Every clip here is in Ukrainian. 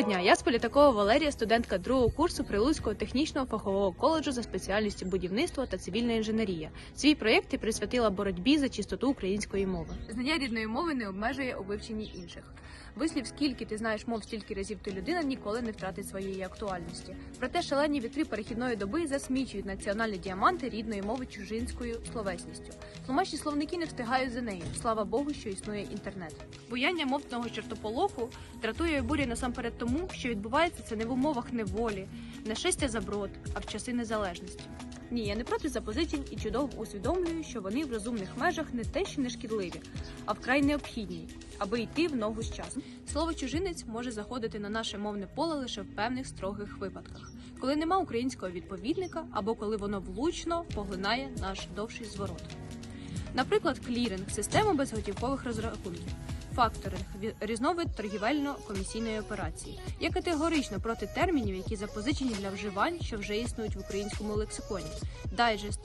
дня, я з Політакова Валерія, студентка другого курсу Прилуцького технічного фахового коледжу за спеціальністю будівництво та цивільна інженерія. Свій проєкт я присвятила боротьбі за чистоту української мови. Знання рідної мови не обмежує у вивченні інших. Вислів, скільки ти знаєш мов, стільки разів ти людина ніколи не втратить своєї актуальності. Проте шалені вітри перехідної доби засмічують національні діаманти рідної мови чужинською словесністю. Тлумачні словники не встигають за нею. Слава Богу, що існує інтернет. Буяння мовного чертополоху дратує бурі насамперед тому, що відбувається це не в умовах неволі, не шестя за а в часи незалежності. Ні, я не проти запозичень і чудово усвідомлюю, що вони в розумних межах не те, що не шкідливі, а вкрай необхідні, аби йти в ногу з часом. Слово чужинець може заходити на наше мовне поле лише в певних строгих випадках, коли нема українського відповідника або коли воно влучно поглинає наш довший зворот. Наприклад, кліринг система безготівкових розрахунків. Факторинг різновид торгівельно-комісійної операції. Я категорично проти термінів, які запозичені для вживань, що вже існують в українському лексиконі. Дайджест,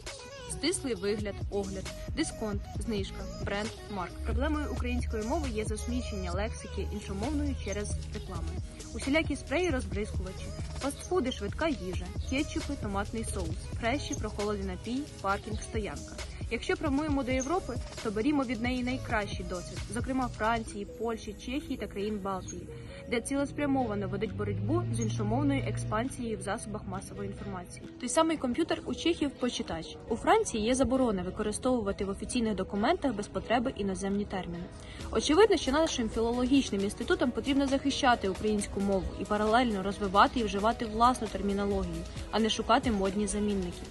стислий вигляд, огляд, дисконт, знижка, бренд, марк. Проблемою української мови є засмічення лексики іншомовною через реклами. Усілякі спреї розбризкувачі, фастфуди, швидка їжа, кетчупи, томатний соус, фреші, прохолодний напій, паркінг, стоянка. Якщо прямуємо до Європи, то берімо від неї найкращий досвід, зокрема Франції, Польщі, Чехії та країн Балтії, де цілеспрямовано ведуть боротьбу з іншомовною експансією в засобах масової інформації. Той самий комп'ютер у Чехів почитач. У Франції є заборона використовувати в офіційних документах без потреби іноземні терміни. Очевидно, що нашим філологічним інститутам потрібно захищати українську мову і паралельно розвивати і вживати власну термінологію, а не шукати модні замінники.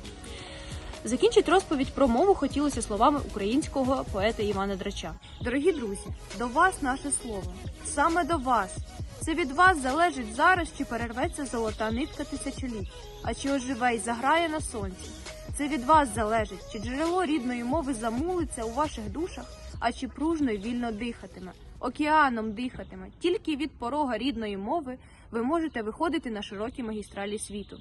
Закінчить розповідь про мову хотілося словами українського поета Івана Драча. Дорогі друзі, до вас наше слово. Саме до вас. Це від вас залежить зараз, чи перерветься золота нитка тисячоліть, а чи оживе й заграє на сонці. Це від вас залежить, чи джерело рідної мови замулиться у ваших душах, а чи пружно й вільно дихатиме, океаном дихатиме. Тільки від порога рідної мови ви можете виходити на широкі магістралі світу.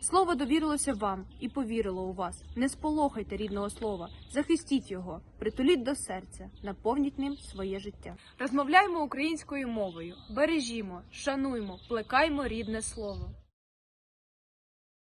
Слово довірилося вам і повірило у вас. Не сполохайте рідного слова, захистіть його, притуліть до серця, наповніть ним своє життя. Розмовляймо українською мовою, бережімо, шануймо, плекаймо рідне слово.